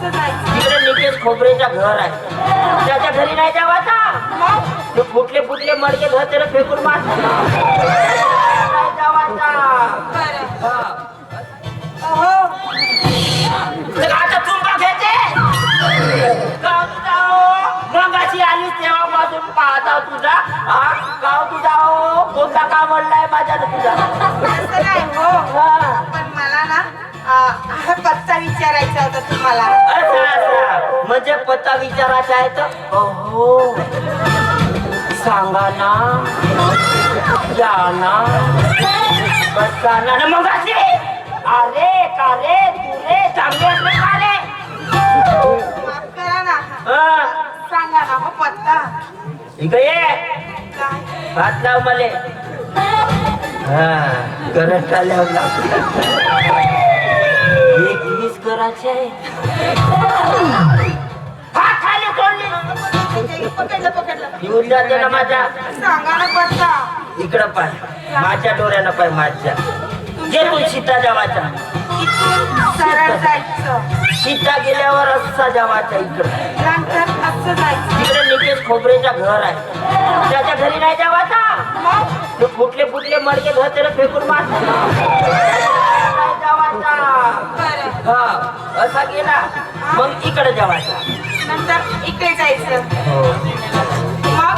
तिकडे निकेश खोबरेच्या घर आहे. त्याच्या घरी नाही जावाचा मग ते फुटले फुटले मडके घर त्याला फेकून मार. आता चुंबा घेते गाव तुझा हो. मगाशी आली तेव्हापासून पाहता तुझा. हा? गाव तुझा हो. कोणता का म्हणलाय माझ्यानं तुझा? हो. पण मला ना पत्ता विचारायचा होता तुम्हाला. असं असं म्हणजे पत्ता विचारायचा आहे तर? हो सांगा ना. या ना. बसा ना. मग अरे का रे तू रे चांगले का रे? माफ करा ना. हा, सांगा ना मग पत्ता. इकडे ये. हात लाव मले. हा करंट आल्यावर लाव. करायचे खाली सोडले पकडलं ना माझ्या इकडं पाय. माझ्या डोळ्यानं पाय माझ्या. जे तू सीता जावाचा सीता गेल्यावर असा जावाचा इकडं. तिकडे निकेश खोबरेच्या घर आहे. त्याच्या घरी नाही जावाचा ते फुटले फुटले मडके घर त्याला फेकून मार हा असा गेला. मग इकडे जावाचा नंतर इकडे जायचं. हो. मग?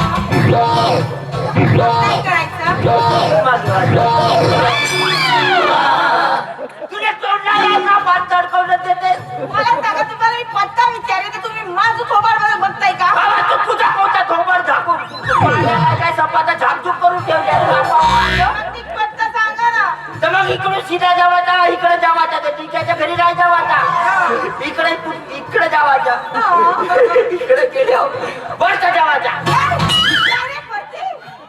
काय करायचं? मागे वाटलं. तुला तोंडला यायचा भात तडकवलं देते मला सांगा तुम्हाला मी पत्ता विचारले तर तुम्ही माझं थोबाड बघताय का? बाबा तू तुझा कोणता थोबड झाकून. इकडे तू इकडे जावाचा इकडे गेले वरचा जावाचा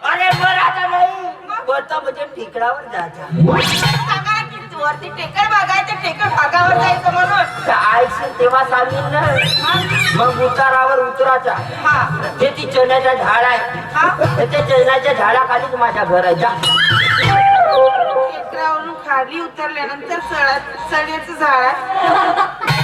अरे बर आता नाही. वरचा म्हणजे ठिकडावर जायचा. वरती टेकड बघायचं टेकड भागावर जायचं म्हणून आईशी तेव्हा सांगेन ना मग उतारावर उतराचा हा. ते ती चण्याच्या झाड आहे हा. त्या चण्याच्या झाडाखालीच माझ्या घर आहे. जा. टेकडावरून खाली उतरल्यानंतर चढ चढण्याचं झाड आहे.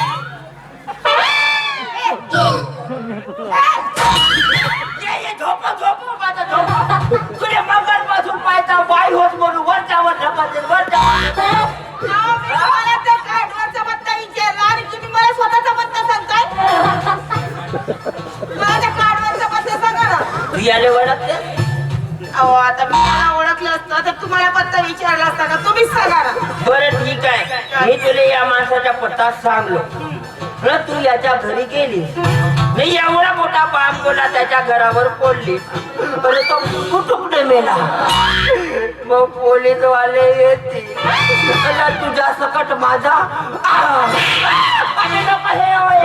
सांगा ना तू याले ओळखते? अहो आता मी मला ओळखलं असतं. तर तुम्हाला पत्ता विचारला असता का? तुम्हीच सांगा ना. बरं ठीक आहे. मी तुला या माणसाचा पत्ता सांगलो. न तू याच्या घरी गेली. नाही एवढा मोठा बाप बोला त्याच्या घरावर पडली. बरं तो कुटुंब मेला मग पोलीस वाले येतील तुझ्या सकट माझा. आ! अरे नको हे होय.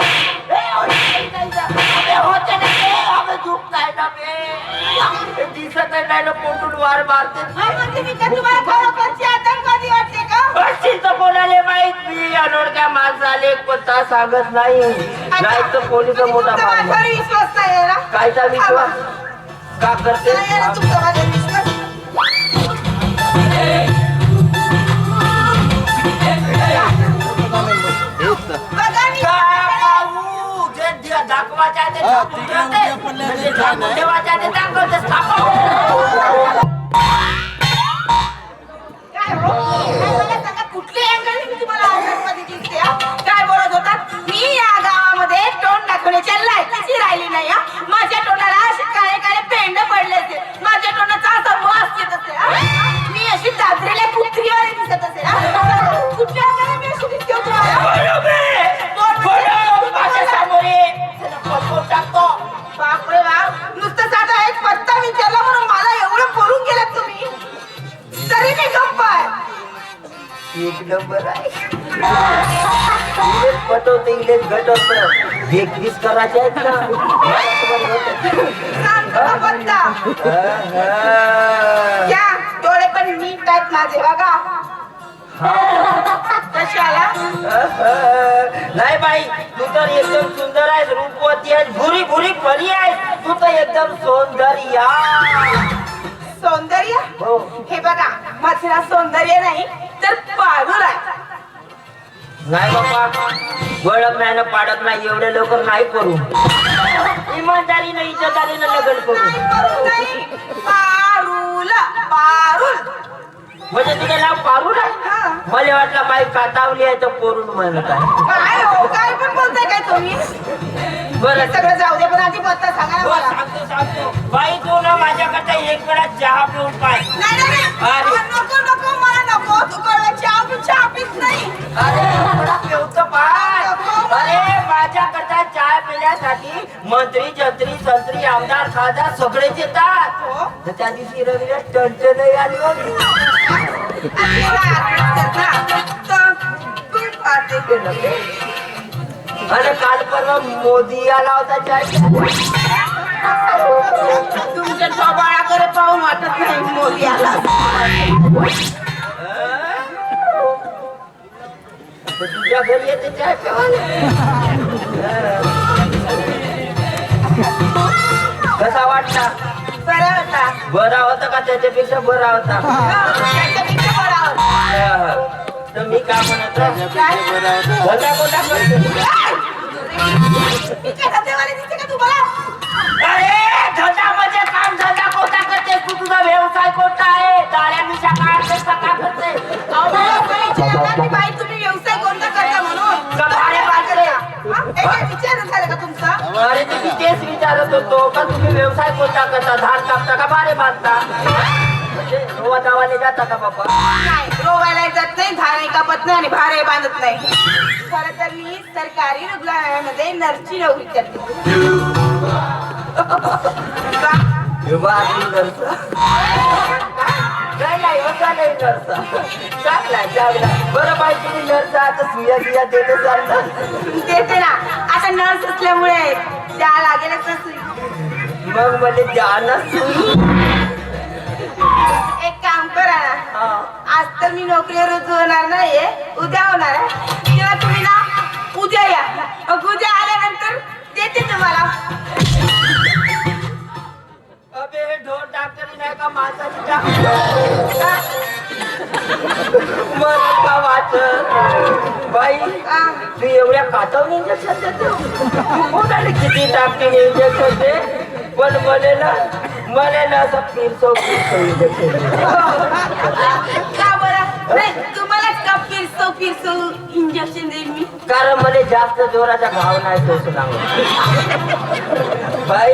ना बे. दिसत नाही ना पोटून वार मारते. म्हणजे काय कोणाला माहीत मी अनोळख्या माणसाले पत्ता सांगत नाही. नाही तर पोलीस म्हणजे मोठा माझ्यावर विश्वास का करते? जे जे दाखवायचं आहे ते दाखवून ठेवते. म्हणजे दाखवून ते. काय हो? काय मला सांगा, कुठली अँगल मी तुम्हाला दिसते हा? काय बोलत होतात मी या गावामध्ये तोंड दाखवण्याच्या लायकीची राहिली नाही हा. एक नंबर पटवते इलेच घटवत एकवीस करायचे आहेत ना. घ्या डोळे पण नीट आहेत माझे बघा. कशाला? नाही बाई तू तर एकदम सुंदर आहेस रूपवती आहेस भुरी भुरी परी आहेस. तू तर एकदम सौंदर्या. सौंदर्य? हो. हे बघा माझे ना सौंदर्य नाही तर पाडूर आहे नाही बाबा वळख नाही ना पाडत नाही एवढे लवकर नाही करू. इमानदारीनं इज्जतदारीनं लग्न करू. पारुल पारुल म्हणजे तुझं नाव पारू हा. आहे मला वाटलं बाई कातावली आहे तर पोरून म्हणत आहे. काय हो काय पण बोलताय काय तुम्ही? बरं. हे सगळं जाऊ दे पण आधी पत्ता सांगा ना मला. सांगतो सांगतो. बाई तू ना माझ्याकडे एक वेळा चहा पिऊन पाय. पिण्यासाठी मंत्री जंत्री संत्री आमदार खासदार सगळेच येतात. हो. तर त्या दिवशी रवीला टणटण आली होती. अरे काल परवा मोदी आला होता चाय. तुमच्या पाहून वाटत नाही मोदी आला. तुझ्या घरी येते चाय प्यावायला कसा वाटला? बरं होता. बरा होता का? त्याच्यापेक्षा बरा होता. त्याच्यापेक्षा बरा होता. हा. तर मी म्हणत करतो? का? अरे धंदा म्हणजे काम धंदा कोणता करते? तू तुझा व्यवसाय कोणता आहे? मिशा करते. अहो, बाई तुम्ही व्यवसाय कोणता करता म्हणून? का भाडे बांधले? हा? हे काय विचार झालं का तुमचा? अरे तुम्ही तेच विचारत होतो. का तुम्ही व्यवसाय कोणता करता? धान कापता का भाडे बांधता? म्हणजे रोवा दावाने जाता का बाबा? नाही, रोवायला जात नाही, धारे कापत नाही आणि भारे बांधत नाही. खरं तर मी सरकारी रुग्णालयामध्ये नर्सची नोकरी करते. हे बरं बाई तुम्ही नरसा आता सुया चालतात देते ना. आता नर्स असल्यामुळे लागेलच ना सुई. मग मला जाणच एक काम करा. ना आज तर मी नोकरीवर रुजू होणार नाहीये. उद्या होणार आहे. तेव्हा तुम्ही ना उद्या या. मग उद्या आल्यानंतर देते तुम्हाला. अबे ढोर डॉक्टरी नाही का? डॉक्टर मला का बाई. तू एवढ्या कातवणी इंजेक्शन देतो तू. कोणाला किती टाकते इंजेक्शन दे पण मला ना मला ना असं फिरसो फिरसो इंजेक्शन का बरं? नाही तुम्हालाच का फिरसो फिरसो इंजेक्शन देईल मी? कारण मला जास्त जोराचा घाव नाही टोचू बाई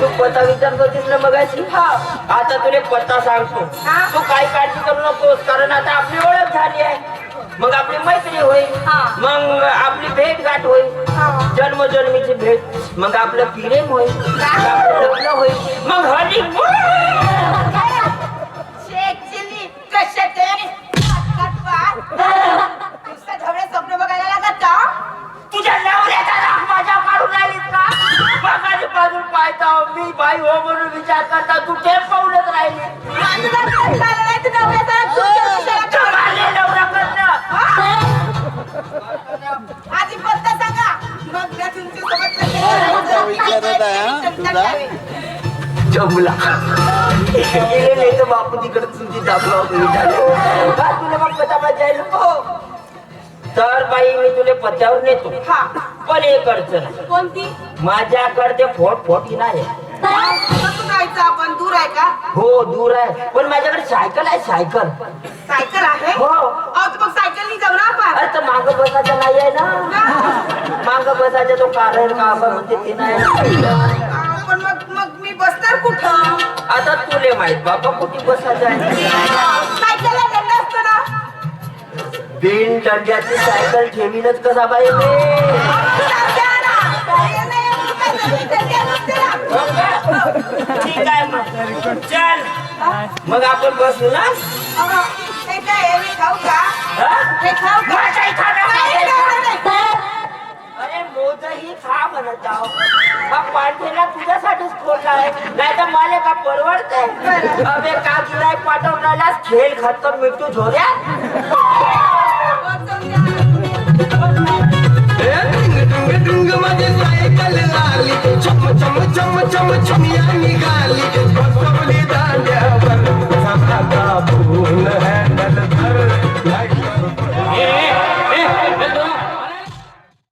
तू पत्ता विचार करतेस ना मगाशी? हा. आता तुला पत्ता सांगतो? तू काही काळजी करू नकोस कारण आता आपली ओळख झाली आहे. मग आपली मैत्री होईल. हा. मग आपली भेट गाठ होईल. जन्मजन्मीची भेट. मग आपलं प्रेम होईल. आपलं लग्न होईल. मग हनी जमला. गेले नाही तर बापू तिकडे दाबला का तुला मग जाईल हो तर बाई मी तुला पत्त्यावर नेतो. हा. पण एक अडचण कोणती? माझ्याकडे ते फोट फोट नाही कसं जायचं आपण? दूर आहे का? हो दूर आहे. पण माझ्याकडे सायकल आहे सायकल. सायकल आहे? हो. अहो तर मग सायकलनी जाऊ ना आपण. अरे तर माग बसायचं नाही आहे ना माग बसायचा तो कारण का आपण म्हणते ते नाही. आता तुले माहीत बाबा कुठे बसायचं आहे सायकलला दंड असतो ना बिन दंड्याची सायकल ठेवीनच कसा. सायकल. ठीक आहे मग चल मग आपण बसू ना हे काय का हा? हे खाऊ का रोजही नाही, खा म्हणत हा पांढरेला तुझ्यासाठीच खोलला आहे नाही तर मला का परवडते अबे का गिराय पाठवून राहिलास खेळ खतम मिठू झोऱ्या ढुंग ढुंगमध्ये सायकल चम चम चम चम चम या